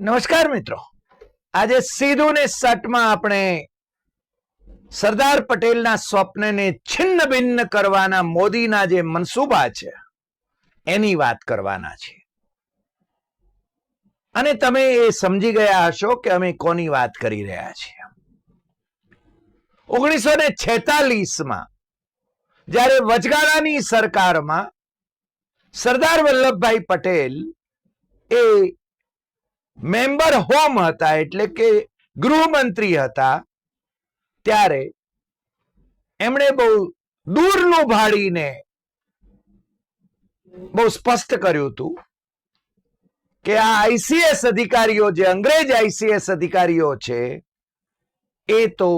નમસ્કાર મિત્રો. આજે સીધું ને સટમાં આપણે સરદાર પટેલના સ્વપ્નને છિન્ન ભિન્ન કરવાના મોદીના જે મનસૂબા છે, એની વાત કરવાના છે. અને તમે એ સમજી ગયા હશો કે અમે કોની વાત કરી રહ્યા છીએ. ઓગણીસો ને છેતાલીસમાં જ્યારે વચગાળાની સરકારમાં સરદાર વલ્લભભાઈ પટેલ એ મેમ્બર હોમ હતા, એટલે કે ગૃહમંત્રી હતા, ત્યારે એમણે બહુ દૂરનું ભાડીને બહુ સ્પષ્ટ કર્યું હતું કે આ આઈસીએસ અધિકારીઓ જે અંગ્રેજ આઈસીએસ અધિકારીઓ છે, એ તો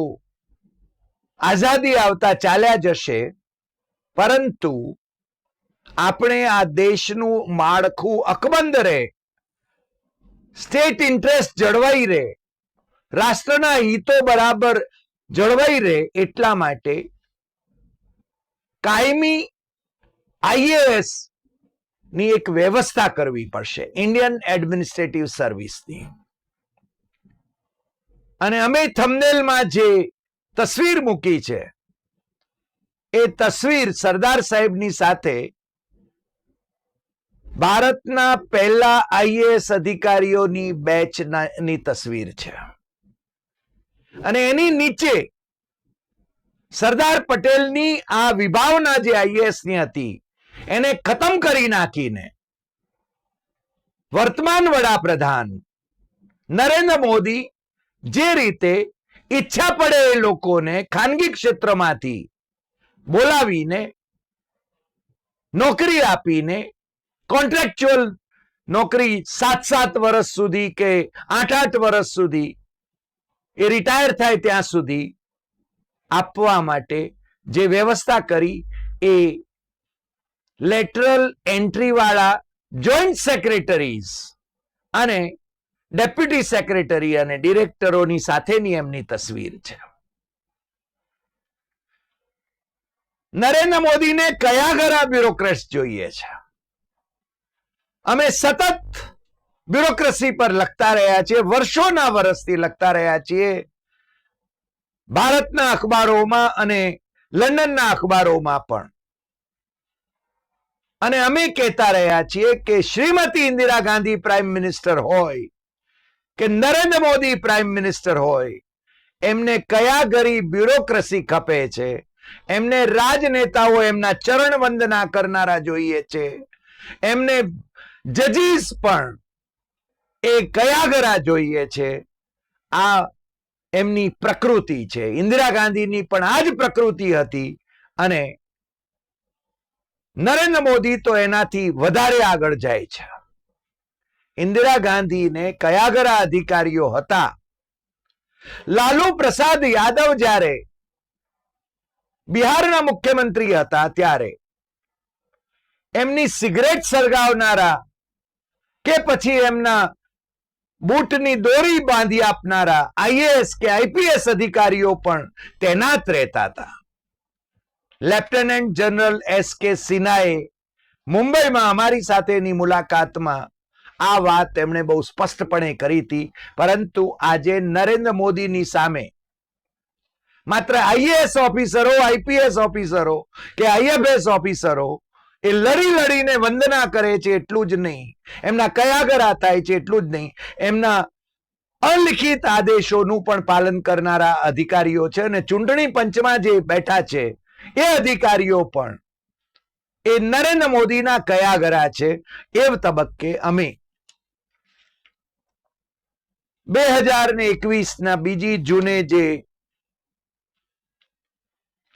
આઝાદી આવતા ચાલ્યા જશે, પરંતુ આપણે આ દેશનું માળખું અકબંધ રહે. સ્ટેટ ઇન્ટરેસ્ટ જળવાઈ રહે. રાષ્ટ્રના હિતો બરાબર જળવાઈ રહે એટલા માટે કાયમી આઈએએસની એક વ્યવસ્થા કરવી પડશે, ઇન્ડિયન એડમિનિસ્ટ્રેટિવ સર્વિસની. અને અમે થમનેલમાં જે તસવીર મૂકી છે, એ તસવીર સરદાર સાહેબની સાથે ભારતના પહેલા આઈએએસ અધિકારીઓની બેચની તસવીર છે. અને એની નીચે સરદાર પટેલની આ વિભાવના જે આઈએએસની હતી, એને ખતમ કરી નાખીને વર્તમાન વડાપ્રધાન નરેન્દ્ર મોદી જે રીતે ઈચ્છા પડે એ લોકોને ખાનગી ક્ષેત્રમાંથી બોલાવીને નોકરી આપીને કોન્ટ્રાક્ચ્યુઅલ નોકરી સાત સાત વર્ષ સુધી કે આઠ આઠ વર્ષ સુધી એ રિટાયર થાય ત્યાં સુધી આપવા માટે જે વ્યવસ્થા કરી એ લેટરલ એન્ટ્રી વાળા જોઈન્ટ સેક્રેટરીઝ અને ડેપ્યુટી સેક્રેટરી અને ડિરેક્ટરોની સાથેની એમની તસવીર છે. નરેન્દ્ર મોદીને કયા ઘરા બ્યુરોક્રેટ્સ જોઈએ છે? અમે સતત બ્યુરોક્રેસી પર લખતા રહ્યા છીએ, વર્ષોના વર્ષથી લખતા રહ્યા છીએ. ભારતના અખબારોમાં અને લંડનના અખબારોમાં પણ. અને અમે કહેતા રહ્યા છીએ કે શ્રીમતી ઇન્દિરા ગાંધી પ્રાઇમ મિનિસ્ટર હોય, કે નરેન્દ્ર મોદી પ્રાઇમ મિનિસ્ટર હોય, એમને કયા ગરીબ બ્યુરોક્રેસી ખપે છે, એમને રાજનેતાઓ એમના ચરણ વંદના કરનારા જોઈએ છે, એમને જજીસ પણ એ કયા ગરા જોઈએ છે? આ એમની પ્રકૃતિ છે. ઇન્દિરા ગાંધીની પણ આ જ પ્રકૃતિ હતી અને નરેન્દ્ર મોદી તો એનાથી વધારે આગળ જાય છે. ઇન્દિરા ગાંધીને કયાગરા અધિકારીઓ હતા? લાલુ પ્રસાદ યાદવ જ્યારે બિહારના મુખ્યમંત્રી હતા ત્યારે એમની સિગરેટ સળગાવનારા કે પછી એમના બૂટની દોરી બાંધી આપનારા આઈએએસ કે આઈપીએસ અધિકારીઓ પણ તૈનાત રહેતા હતા. લેફ્ટનન્ટ જનરલ એસ કે સિન્હાએ મુંબઈમાં અમારી સાથેની મુલાકાતમાં આ વાત એમણે બહુ સ્પષ્ટપણે કરી હતી, પરંતુ આજે નરેન્દ્ર મોદીની સામે માત્ર આઈએએસ ઓફિસરો, આઈપીએસ ઓફિસરો કે આઈએફએસ ઓફિસરો એ લડી લડીને વંદના કરે છે એટલું જ નહીં. એમના કયાગરા થાય છે એટલું જ નહીં. એમના અલિખિત આદેશોનું પણ પાલન કરનારા અધિકારીઓ છે અને ચૂંટણી પંચમાં જે બેઠા છે, એ અધિકારીઓ પણ. એ નરેન્દ્ર મોદીના કયાગરા છે. એ તબક્કે અમે બે હજાર ને એકવીસ ના બીજી જૂને જે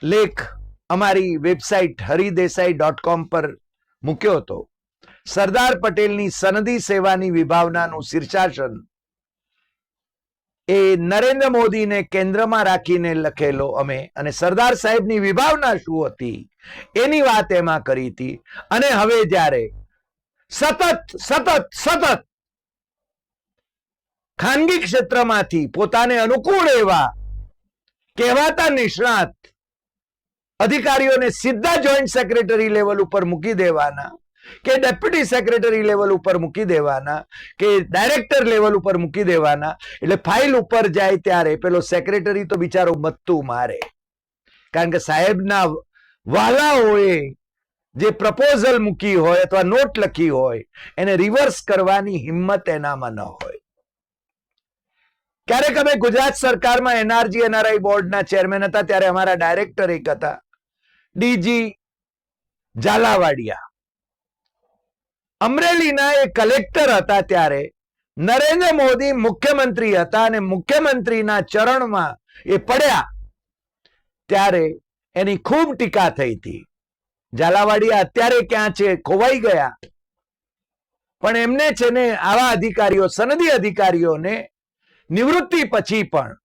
લેખ અમારી વેબસાઇટ હરિદેસાઈ ડોટ કોમ પર મૂક્યો હતો. સરદાર પટેલની સનદી સેવાની વિભાવનાનું શીર્ષાસન એ નરેન્દ્ર મોદીને કેન્દ્રમાં રાખીને લખેલો અમે અને સરદાર સાહેબની વિભાવના શું હતી એની વાત એમાં કરી હતી. અને હવે જ્યારે સતત સતત સતત ખાનગી ક્ષેત્રમાંથી પોતાને અનુકૂળ એવા કહેવાતા નિષ્ણાત અધિકારીઓને સીધા જોઈન્ટ સેક્રેટરી લેવલ ઉપર મૂકી દેવાના, કે ડેપ્યુટી સેક્રેટરી લેવલ ઉપર મૂકી દેવાના, કે ડાયરેક્ટર લેવલ ઉપર મૂકી દેવાના, એટલે ફાઇલ ઉપર જાય ત્યારે પેલો સેક્રેટરી તો બિચારો મત્તું મારે. કારણ કે સાહેબના વાલાઓએ જે પ્રપોઝલ મૂકી હોય અથવા નોટ લખી હોય, એને રિવર્સ કરવાની હિંમત એનામાં ન હોય. ક્યારેક અમે ગુજરાત સરકારમાં એનઆરજી એનઆરઆઈ બોર્ડના ચેરમેન હતા, ત્યારે અમારા ડાયરેક્ટર એક હતા. ડીજી ઝાલાવાડિયા. અમરેલીના એ કલેક્ટર હતા ત્યારે નરેન્દ્ર મોદી મુખ્યમંત્રી હતા અને મુખ્યમંત્રીના ચરણમાં એ પડ્યા ત્યારે એની ખૂબ ટીકા થઈ હતી. ઝાલાવાડિયા અત્યારે ક્યાં છે ખોવાઈ ગયા. પણ એમને છે ને આવા અધિકારીઓ, સનદી અધિકારીઓને નિવૃત્તિ પછી પણ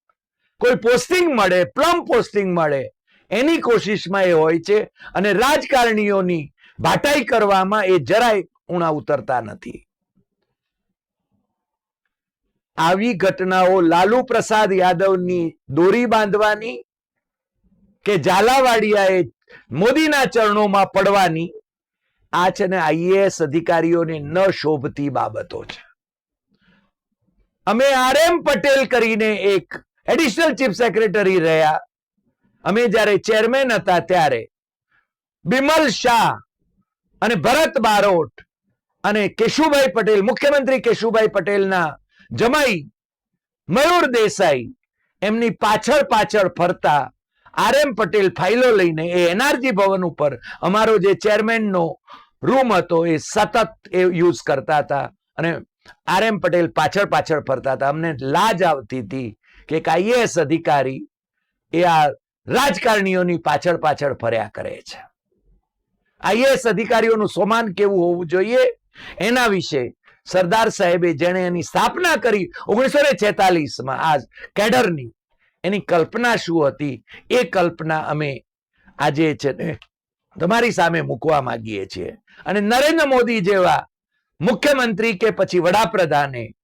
કોઈ પોસ્ટિંગ મળે, પ્લમ પોસ્ટિંગ મળે એની કોશિશમાં એ હોય છે અને રાજકારણીઓની ભાટાઈ કરવામાં એ જરાય ઉણા ઉતરતા નથી. આવી ઘટનાઓ લાલુ પ્રસાદ યાદવની દોરી બાંધવાની કે ઝાલાવાડિયાએ મોદીના ચરણોમાં પડવાની, આ છે ને આઈએએસ અધિકારીઓને ન શોભતી બાબતો છે. અમે આર એમ પટેલ કરીને એક એડિશનલ ચીફ સેક્રેટરી રહ્યા અમે જ્યારે ચેરમેન હતા ત્યારે બિમલ શાહ અને ભરત બારોટ અને કેશુભાઈ પટેલ, મુખ્યમંત્રી કેશુભાઈ પટેલના જમાઈ મયુર દેસાઈ એમની પાછળ પાછળ ફરતા આર એમ પટેલ ફાઇલો લઈને એ એનઆરજી ભવન ઉપર અમારો જે ચેરમેનનો રૂમ હતો એ સતત એ યુઝ કરતા હતા અને આર એમ પટેલ પાછળ પાછળ ફરતા હતા. અમને લાજ આવતી હતી કે એક આઈએએસ અધિકારી એ આ રાજકારણીઓની પાછળ પાછળ ફર્યા કરે છે. આઈએએસ અધિકારીઓનું સોમાન કેવું હોવું જોઈએ? એના વિશે સરદાર સાહેબે જેણે એની સ્થાપના કરી ઓગણીસો ને છેતાલીસમાં આ કેડરની. એની કલ્પના શું હતી? એ કલ્પના અમે આજે છે ને તમારી સામે મૂકવા માંગીએ છીએ. અને નરેન્દ્ર મોદી જેવા મુખ્યમંત્રી કે પછી વડાપ્રધાને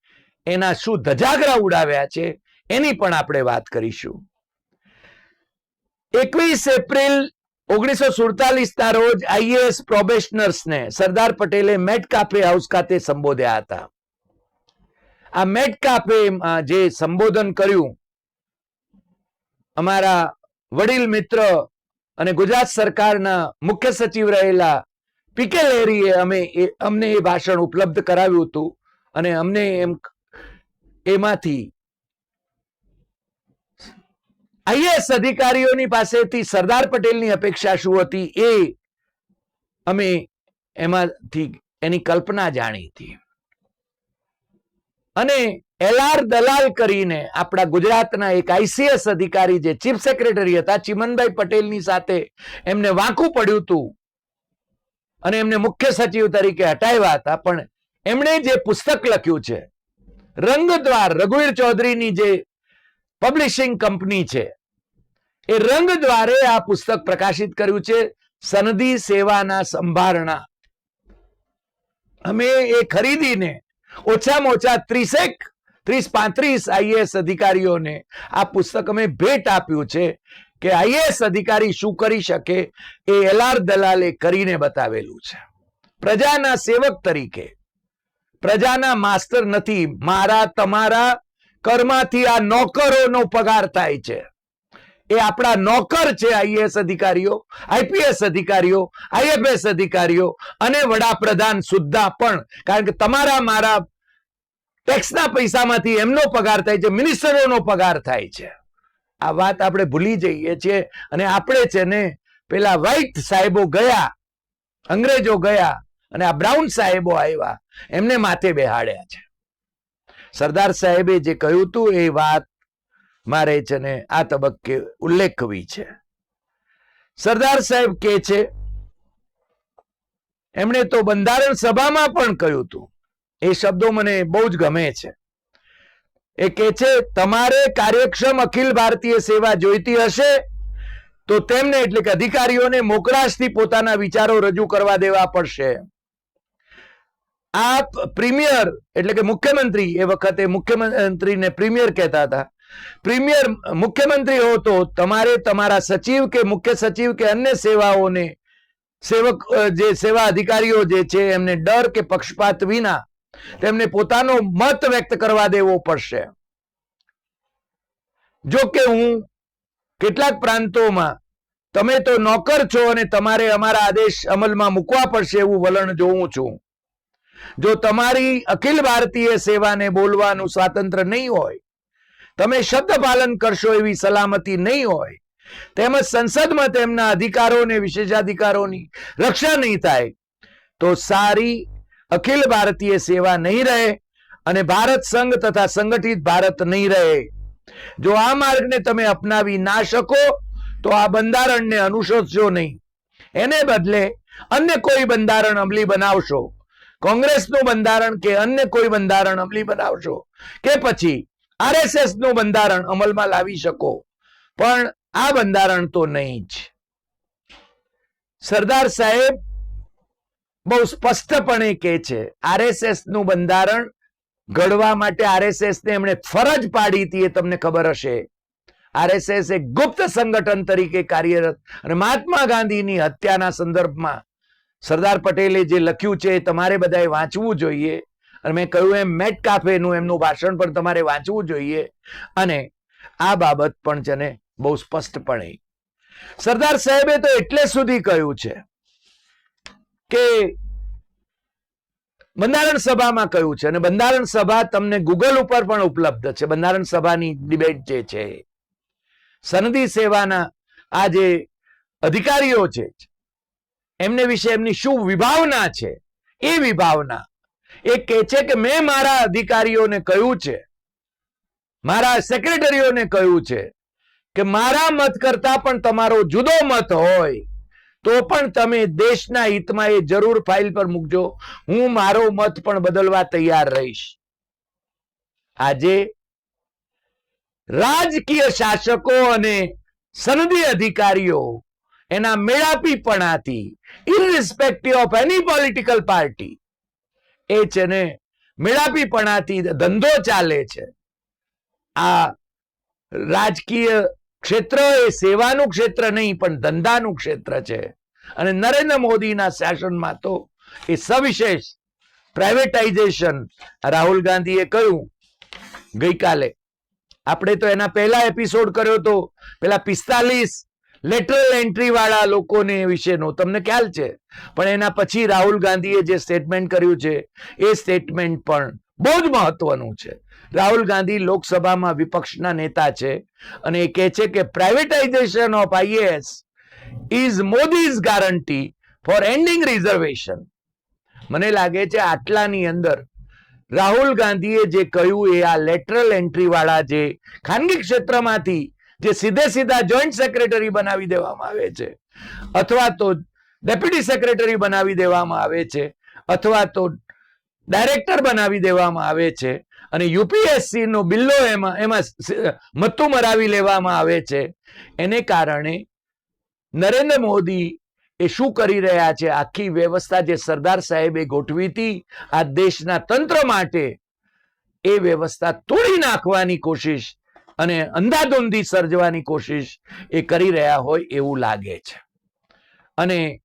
એના શું ધજાગરા ઉડાવ્યા છે એની પણ આપણે વાત કરીશું. એકવીસ એપ્રિલ ઓગણીસો સુડતાલીસ ના રોજ આઈએએસ પ્રોબેશનર્સ ને સરદાર પટેલે મેટ કાફે હાઉસ ખાતે સંબોધ્યા હતા. આ મેટ કાફે જે સંબોધન કર્યું, અમારા વડીલ મિત્ર અને ગુજરાત સરકારના મુખ્ય સચિવ રહેલા પીકે લહેરીએ અમે અમને એ ભાષણ ઉપલબ્ધ કરાવ્યું હતું અને અમને એમ, એમાંથી આઈએએસ અધિકારીઓની પાસેથી સરદાર પટેલની અપેક્ષા શું હતી એ અમે એમાંથી એની કલ્પના જાણી હતી. અને એલઆર દલાલ કરીને આપણા ગુજરાતના એક આઈસીએસ અધિકારી જે ચીફ સેક્રેટરી હતા, ચિમનભાઈ પટેલની સાથે એમને વાંકું પડ્યું હતું અને એમને મુખ્ય સચિવ તરીકે હટાવ્યા હતા. પણ એમણે જે પુસ્તક લખ્યું છે, રંગદ્વાર રઘુવીર ચૌધરીની જે પબ્લિશિંગ કંપની છે એ રંગ દ્વારે આ પુસ્તક પ્રકાશિત કર્યું છે, સનદી સેવાના સંભારણા. અમે એ ખરીદીને ઓછામાં ઓછા ત્રીસેક, ત્રીસ પાંત્રીસ આઈએએસ અધિકારીઓને આ પુસ્તક અમે ભેટ આપ્યું છે કે આઈએએસ અધિકારી શું કરી શકે એ એલઆર દલાલે કરીને બતાવેલું છે. પ્રજાના સેવક તરીકે, પ્રજાના માસ્ટર નથી, મારા તમારા કરમાંથી આ નોકરોનો પગાર થાય છે. એ આપણા નોકર છે આઈએએસ અધિકારીઓ, આઈપીએસ અધિકારીઓ આઈએફએસ અધિકારીઓ અને વડાપ્રધાન સુદ્ધા પણ. કારણ કે તમારા, મારા ટેક્સના પૈસામાંથી એમનો પગાર થાય છે મિનિસ્ટરોનો પગાર થાય છે. આ વાત આપણે ભૂલી જઈએ છીએ અને આપણે છે ને પેલા વ્હાઈટ સાહેબો ગયા, અંગ્રેજો ગયા અને આ બ્રાઉન સાહેબો આવ્યા, એમને માથે બેહાડ્યા છે. સરદાર સાહેબે જે કહ્યું હતું એ વાત મારે છે ને આ તબક્કે ઉલ્લેખવી છે. સરદાર સાહેબ કે છે, એમણે તો બંધારણ સભામાં પણ કહ્યું હતું. એ શબ્દો મને બહુ જ ગમે છે. એ કે છે, તમારે કાર્યક્ષમ અખિલ ભારતીય સેવા જોઈતી હશે, તો તેમને એટલે કે અધિકારીઓને મોકળાશથી પોતાના વિચારો રજૂ કરવા દેવા પડશે. આપ પ્રીમિયર, એટલે કે મુખ્યમંત્રી, એ વખતે મુખ્યમંત્રીને પ્રીમિયર કહેતા હતા. પ્રીમિયર મુખ્યમંત્રી હો તો તમારે તમારા સચિવ કે મુખ્ય સચિવ કે અન્ય સેવાઓને સેવક જે સેવા અધિકારીઓ જે છે, એમને ડર કે પક્ષપાત વિના તેમને પોતાનો મત વ્યક્ત કરવા દેવો પડશે. જો કે હું કેટલાક પ્રાંતોમાં તમે તો નોકર છો અને તમારે અમારા આદેશ અમલમાં મૂકવા પડશે એવું વલણ જોઉં છું. જો તમારી અખિલ ભારતીય સેવાને બોલવાનું સ્વાતંત્ર્ય નહીં હોય તમે શબ્દ પાલન કરશો એવી સલામતી નહીં હોય. તેમજ સંસદમાં તેમના અધિકારો વિશેષાધિકારોની રક્ષા નહીં થાય, તો સારી, અખિલ ભારતીય સેવા નહીં રહે અને ભારત સંઘ તથા સંગઠિત ભારત નહીં રહે. જો આ માર્ગને તમે અપનાવી ના શકો, તો આ બંધારણને અનુસરશો નહીં. એને બદલે અન્ય કોઈ બંધારણ અમલી બનાવશો. કોંગ્રેસનું બંધારણ કે અન્ય કોઈ બંધારણ અમલી બનાવશો કે પછી આરએસએસનું બંધારણ અમલમાં લાવી શકો, પણ આ બંધારણ તો નહીં જ. સરદાર સાહેબ બહુ સ્પષ્ટપણે કહે છે આરએસએસનું બંધારણ ઘડવા માટે આરએસએસ ને એમણે ફરજ પાડી હતી એ તમને ખબર હશે. આરએસએસ એક ગુપ્ત સંગઠન તરીકે કાર્યરત અને મહાત્મા ગાંધીની હત્યાના સંદર્ભમાં સરદાર પટેલે જે લખ્યું છે એ તમારે બધાએ વાંચવું જોઈએ. અને મેં કહ્યું એમ મેટ કાફેનું એમનું ભાષણ પણ તમારે વાંચવું જોઈએ. અને આ બાબત પણ છે ને, બહુ સ્પષ્ટપણે. સરદાર સાહેબે તો એટલે સુધી કહ્યું છે કે બંધારણ સભામાં કહ્યું છે અને બંધારણ સભા તમને ગૂગલ ઉપર પણ ઉપલબ્ધ છે. બંધારણ સભાની ડિબેટ જે છે, સનદી સેવાના આ જે અધિકારીઓ છે, એમને વિશે એમની શું વિભાવના છે? એ વિભાવના એ કહે છે કે મેં મારા અધિકારીઓને કહ્યું છે, મારા સેક્રેટરીઓને કહ્યું છે કે મારા મત કરતા પણ તમારો જુદો મત હોય, તો પણ તમે દેશના હિતમાં એ જરૂર ફાઇલ પર મૂકજો. હું મારો મત પણ બદલવા તૈયાર રહીશ. આજે રાજકીય શાસકો અને સનદી અધિકારીઓ એના મેળાપીપણાથી ઇરરિસ્પેક્ટિવ ઓફ એની પોલિટિકલ પાર્ટી એ છે ને મેળાપીપણાથી ધંધો ચાલે છે. આ રાજકીય ક્ષેત્ર એ સેવાનું ક્ષેત્ર નહીં, પણ ધંધાનું ક્ષેત્ર છે. અને નરેન્દ્ર મોદીના શાસનમાં તો એ સવિશેષ પ્રાઇવેટાઇઝેશન રાહુલ ગાંધીએ કહ્યું ગઈકાલે. આપણે તો એના પહેલા એપિસોડ કર્યો તો પેલા પિસ્તાલીસ લેટરલ એન્ટ્રી વાળા લોકોને વિશેનો. તમને ખ્યાલ છે? પણ એના પછી રાહુલ ગાંધીએ જે સ્ટેટમેન્ટ કર્યું છે, એ સ્ટેટમેન્ટ પણ બહુ જ મહત્વનું છે. રાહુલ ગાંધી લોકસભામાં વિપક્ષના નેતા છે અને એ કહે છે કે privatisation of IAS is Modi's guarantee for ending reservation મને લાગે છે આટલાની અંદર રાહુલ ગાંધીએ જે કહ્યું એ આ લેટરલ એન્ટ્રી વાળા જે ખાનગી ક્ષેત્રમાંથી જે સીધે સીધા જોઈન્ટ સેક્રેટરી બનાવી દેવામાં આવે છે. અથવા તો ડેપ્યુટી સેક્રેટરી બનાવી દેવામાં આવે છે. અથવા તો ડાયરેક્ટર બનાવી દેવામાં આવે છે. અને યુપીએસસી નો બિલ્લો એમાં એમાં મતું મરાવી લેવામાં આવે છે. એને કારણે નરેન્દ્ર મોદી એ શું કરી રહ્યા છે? આખી વ્યવસ્થા જે સરદાર સાહેબે ગોઠવી હતી આ દેશના તંત્ર માટે, એ વ્યવસ્થા તોડી નાખવાની કોશિશ અને અંધાધૂંધી સર્જવાની કોશિશ એ કરી રહ્યા હોય એવું લાગે છે. અને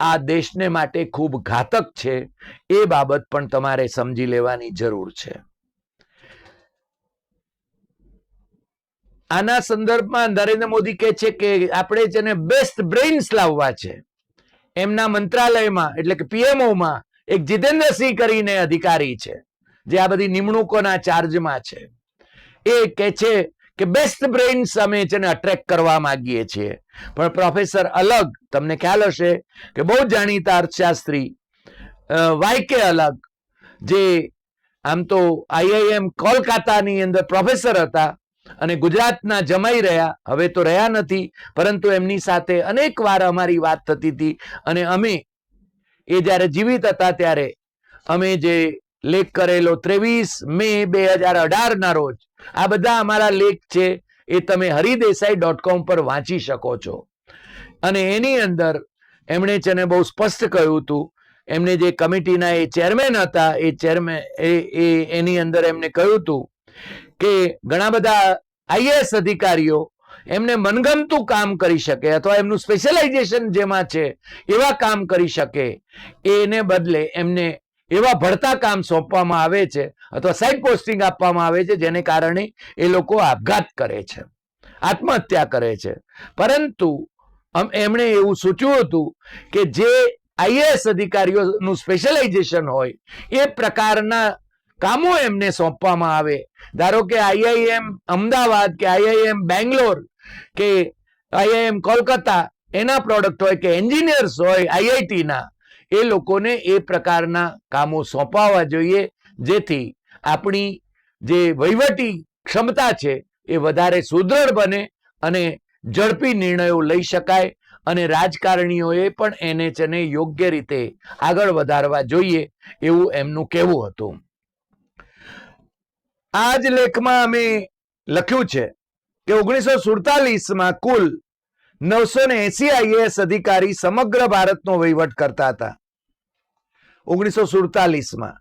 આ દેશને માટે ખૂબ ઘાતક છે એ બાબત પણ તમારે સમજી લેવાની જરૂર છે. આના સંદર્ભમાં નરેન્દ્ર મોદી કહે છે કે આપણે જેને બેસ્ટ બ્રેઇન્સ લાવવા છે, એમના મંત્રાલયમાં એટલે કે પીએમઓમાં એક જીતેન્દ્રસિંહ કરીને અધિકારી છે, જે આ બધી નિમણૂકોના ચાર્જમાં છે. એ કહે છે કે બેસ્ટ બ્રેઇન્સ અમે છે અટ્રેક કરવા માંગીએ છીએ. પણ પ્રોફેસર અલગ, તમને ખ્યાલ હશે કે બહુ જાણીતા અર્થશાસ્ત્રી વાયકે અલગ, જે આમ તો આઈઆઈએમ કોલકાતાની અંદર પ્રોફેસર હતા અને ગુજરાતના જમાઈ રહ્યા, હવે તો રહ્યા નથી, પરંતુ એમની સાથે અનેક વાર અમારી વાત થતી હતી અને અમે એ જ્યારે જીવિત હતા ત્યારે અમે જે લેખ કરેલો ત્રેવીસ મે બે હજાર અઢાર ના રોજ. આ બધા અમારા લેખ છે, એ તમે હરિદેસાઈ ડોટ કોમ પર વાંચી શકો છો. અને એની અંદર એમણે છે ને બહુ સ્પષ્ટ કહ્યું હતું, એમને જે કમિટીના એ ચેરમેન હતા, એ ચેરમેન એ એની અંદર એમને કહ્યું હતું કે ઘણા બધા આઈએએસ અધિકારીઓ એમને મનગમતું કામ કરી શકે અથવા એમનું સ્પેશિયલાઇઝેશન જેમાં છે, એવા કામ કરી શકે, એને બદલે એમને એવા ભળતા કામ સોંપવામાં આવે છે અથવા સાઇડ પોસ્ટિંગ આપવામાં આવે છે જેને કારણે એ લોકો આપઘાત કરે છે, આત્મહત્યા કરે છે. પરંતુ એમણે એવું સૂચવ્યું હતું કે જે આઈએએસ અધિકારીઓનું સ્પેશિયલાઇઝેશન હોય, એ પ્રકારના કામો એમને સોંપવામાં આવે. ધારો કે આઈઆઈએમ અમદાવાદ કે આઈઆઈએમ બેંગ્લોર કે આઈઆઈએમ કોલકાતા, એના પ્રોડક્ટ હોય કે એન્જિનિયર્સ હોય આઈઆઈટીના એ લોકોને એ પ્રકારના કામો સોંપાવા જોઈએ, જેથી આપણી જે વહીવટી ક્ષમતા છે એ વધારે સુદૃઢ બને અને ઝડપી નિર્ણયો લઈ શકાય અને રાજકારણીઓએ પણ એને છે યોગ્ય રીતે આગળ વધારવા જોઈએ એવું એમનું કહેવું હતું. આ જ લેખમાં અમે લખ્યું છે કે ઓગણીસો સુડતાલીસમાં કુલ નવસો ને એસી આઈએએસ અધિકારી સમગ્ર ભારતનો વહીવટ કરતા હતા. ઓગણીસો સુડતાલીસમાં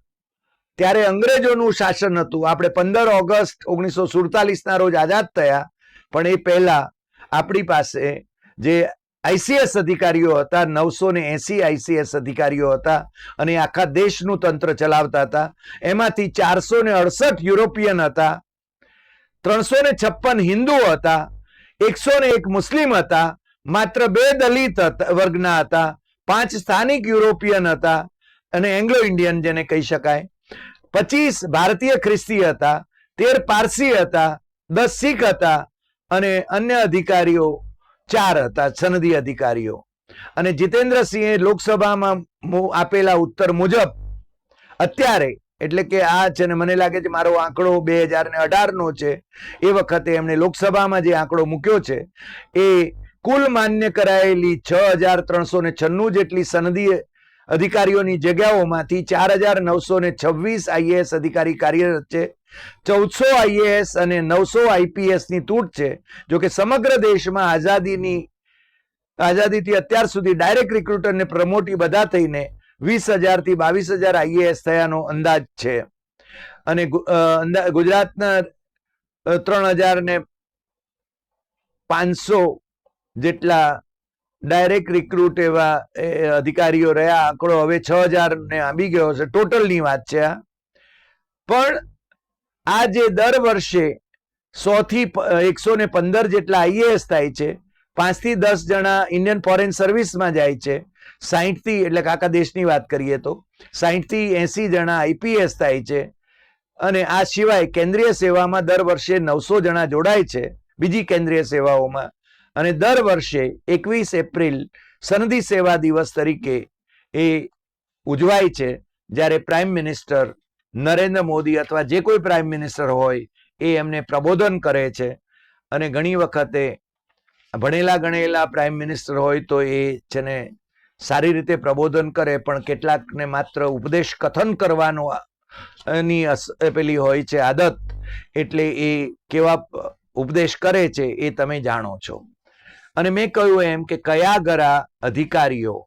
ત્યારે અંગ્રેજોનું શાસન હતું. આપણે પંદર ઓગસ્ટ ઓગણીસો સુડતાલીસ ના રોજ આઝાદ થયા. પણ એ પહેલા આપણી પાસે જે આઈસીએસ અધિકારીઓ હતા, નવસો ને એસી આઈસીએસ અધિકારીઓ હતા અને આખા દેશનું તંત્ર ચલાવતા હતા. એમાંથી ચારસો ને અડસઠ યુરોપિયન હતા, ત્રણસો ને છપ્પન હિન્દુ હતા, એકસો ને એક મુસ્લિમ હતા, માત્ર બે દલિત વર્ગના હતા, પાંચ સ્થાનિક યુરોપિયન હતા અને એંગ્લો ઇન્ડિયન જેને કહી શકાય. પચીસ ભારતીય ખ્રિસ્તી હતા, તેર પારસી હતા, દસ શીખ હતા અને અન્ય અધિકારીઓ ચાર હતા, સનદી અધિકારીઓ. અને જીતેન્દ્રસિંહે લોકસભામાં આપેલા ઉત્તર મુજબ અત્યારે, એટલે કે આ છે ને મને લાગે છે મારો આંકડો બે હજાર ને અઢાર નો છે, એ વખતે એમણે લોકસભામાં જે આંકડો મૂક્યો છે, એ કુલ માન્ય કરાયેલી છ હજાર ત્રણસો ને છન્નું જેટલી સનદી અધિકારીઓની જગ્યાઓમાંથી ચાર હજાર નવસો ને છવ્વીસ આઈએએસ અધિકારી કાર્યરત છે. ચૌદસો આઈએએસ અને નવસો આઈપીએસની તૂટ છે. જોકે સમગ્ર દેશમાં આઝાદીની, આઝાદીથી અત્યાર સુધી ડાયરેક્ટ રિક્રુટરને પ્રમોટી બધા થઈને વીસ હજારથી બાવીસ હજાર આઈએએસ થયાનો અંદાજ છે. અને ગુજરાતના ત્રણ હજાર ને પાંચસો જેટલા ડાયરેક્ટ રિક્રુટ એવા અધિકારીઓ રહ્યા. આંકડો હવે છ હજાર ને આંબી ગયો છે ટોટલની વાત છે આ પણ આ જે દર વર્ષે સો થી એકસો ને પંદર જેટલા આઈએએસ થાય છે પાંચથી દસ જણા ઇન્ડિયન ફોરેન સર્વિસમાં જાય છે. સાહીઠથી એટલે કાકા દેશની વાત કરીએ તો સાહીઠથી એસી જણા આઈપીએસ થાય છે. અને આ સિવાય કેન્દ્રીય સેવામાં દર વર્ષે નવસો જણા જોડાય છે, બીજી કેન્દ્રીય સેવાઓમાં. અને દર વર્ષે એકવીસ એપ્રિલ સનદી સેવા દિવસ તરીકે એ ઉજવાય છે. જ્યારે પ્રાઇમ મિનિસ્ટર નરેન્દ્ર મોદી અથવા જે કોઈ પ્રાઇમ મિનિસ્ટર હોય એ એમને પ્રબોધન કરે છે. અને ઘણી વખતે ભણેલા ગણેલા પ્રાઇમ મિનિસ્ટર હોય તો એ છે ને સારી રીતે પ્રબોધન કરે, પણ કેટલાકને માત્ર ઉપદેશ કથન કરવાનો ની પેલી હોય છે આદત, એટલે એ કેવા ઉપદેશ કરે છે એ તમે જાણો છો. અને મેં કહ્યું એમ કે કયા ગરા અધિકારીઓ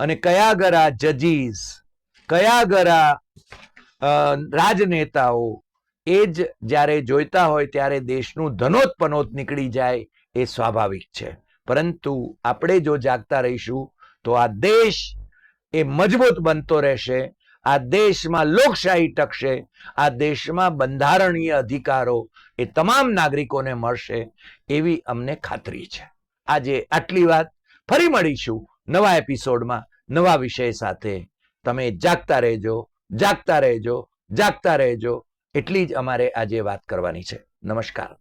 અને કયા ગરા જજીસ, કયા ગરા રાજનેતાઓ, એ જ જ્યારે જોઈતા હોય ત્યારે દેશનું ધનોતપનોત નીકળી જાય એ સ્વાભાવિક છે. પરંતુ આપણે જો જાગતા રહીશું તો આ દેશ એ મજબૂત બનતો રહેશે, આ દેશમાં લોકશાહી ટકશે, આ દેશમાં બંધારણીય અધિકારો એ તમામ નાગરિકોને મળશે એવી અમને ખાતરી છે. આજે આટલી વાત. ફરી મળીશું નવા એપિસોડમાં, નવા વિષય સાથે. તમે જાગતા રહેજો જાગતા રહેજો જાગતા રહેજો. એટલી જ અમારે આજે વાત કરવાની છે. નમસ્કાર.